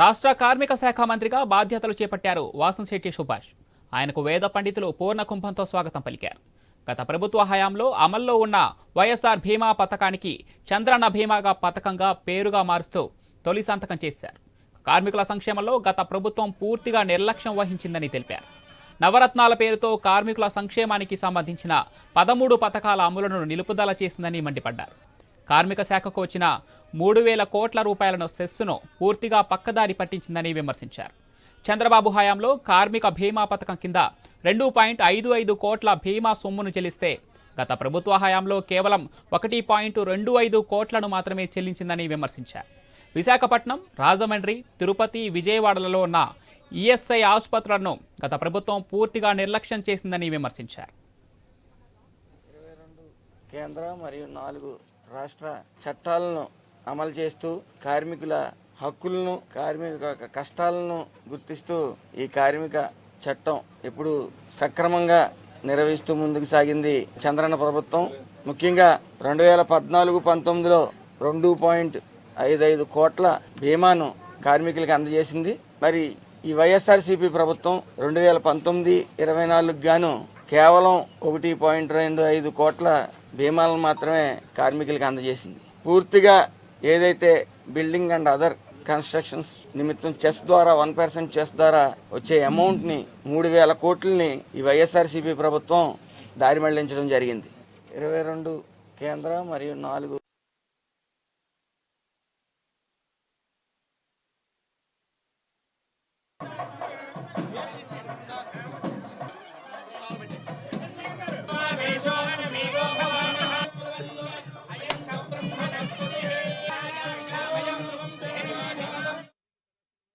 రాష్ట్ర కార్మిక శాఖ మంత్రిగా బాధ్యతలు చేపట్టారు వాసంశెట్టి సుభాష్. ఆయనకు వేద పండితులు పూర్ణ కుంభంతో స్వాగతం పలికారు. గత ప్రభుత్వ హయాంలో అమల్లో ఉన్న వైఎస్ఆర్ భీమా పథకానికి చంద్రన్న భీమాగా పథకంగా పేరుగా మారుస్తూ తొలి సంతకం చేశారు. కార్మికుల సంక్షేమంలో గత ప్రభుత్వం పూర్తిగా నిర్లక్ష్యం వహించిందని తెలిపారు. నవరత్నాల పేరుతో కార్మికుల సంక్షేమానికి సంబంధించిన పదమూడు పథకాల అమలును నిలుపుదల చేసిందని మండిపడ్డారు. కార్మిక శాఖకు వచ్చిన మూడు వేల కోట్ల రూపాయలను సెస్సును పూర్తిగా పక్కదారి పట్టించిందని విమర్శించారు. చంద్రబాబు హయాంలో కార్మిక బీమా పథకం కింద రెండు పాయింట్ ఐదు ఐదు కోట్ల బీమా సొమ్మును చెల్లిస్తే గత ప్రభుత్వ హయాంలో కేవలం ఒకటి పాయింట్ రెండు ఐదు కోట్లను మాత్రమే చెల్లించిందని విమర్శించారు. విశాఖపట్నం రాజమండ్రి తిరుపతి విజయవాడలలో ఉన్న ఈఎస్ఐ ఆసుపత్రులను గత ప్రభుత్వం పూర్తిగా నిర్లక్ష్యం చేసిందని విమర్శించారు. కేంద్ర మరియు నాలుగు రాష్ట్ర చట్టాలను అమలు చేస్తూ కార్మికుల హక్కులను కార్మిక కష్టాలను గుర్తిస్తూ ఈ కార్మిక చట్టం ఇప్పుడు సక్రమంగా నిర్వహిస్తూ ముందుకు సాగింది చంద్రన్న ప్రభుత్వం. ముఖ్యంగా రెండు వేల పద్నాలుగు పంతొమ్మిదిలో రెండు పాయింట్ ఐదు ఐదు కోట్ల బీమాను కార్మికులకు అందజేసింది. మరి ఈ వైఎస్ఆర్సీపీ ప్రభుత్వం రెండు వేల పంతొమ్మిది ఇరవై నాలుగు గాను కేవలం ఒకటి పాయింట్ రెండు ఐదు కోట్ల బీమాలను మాత్రమే కార్మికులకు అందజేసింది. పూర్తిగా ఏదైతే బిల్డింగ్ అండ్ అదర్ కన్స్ట్రక్షన్స్ నిమిత్తం చెస్ ద్వారా వన్ పర్సెంట్ చెస్ ద్వారా వచ్చే అమౌంట్ని మూడు వేల కోట్లని ఈ వైఎస్ఆర్సీపీ ప్రభుత్వం దారి మళ్ళించడం జరిగింది. ఇరవై రెండు కేంద్ర మరియు నాలుగు